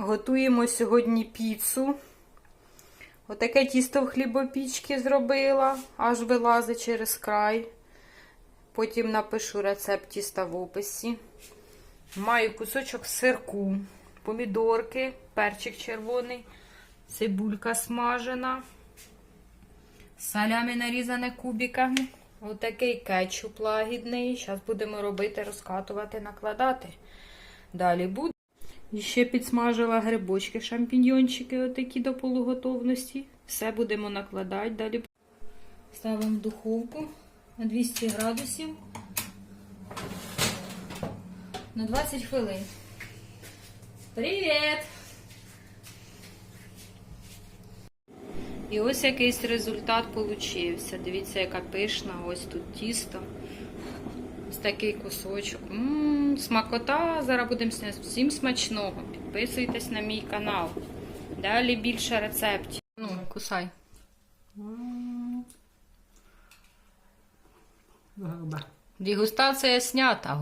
Готуємо сьогодні піцу. Отаке тісто в хлібопічки зробила, аж вилазить через край. Потім напишу рецепт тіста в описі. Маю кусочок сирку, помідорки, перчик червоний, цибулька смажена, салямі нарізане кубиками. Отакий кетчуп лагідний. Зараз будемо робити, розкатувати, накладати. Далі буде. І ще підсмажила грибочки, шампіньйончики, отакі до полуготовності. Все будемо накладати. Далі ставимо в духовку на 200 градусів на 20 хвилин. Привіт! І ось якийсь результат получився. Дивіться, яка пишна, ось тут тісто. Ось такий кусочок. Ммм, смакота. Зараз будемо сняти. Всім смачного. Підписуйтесь на мій канал. Далі більше рецептів. Ну, кусай. Дегустація снята.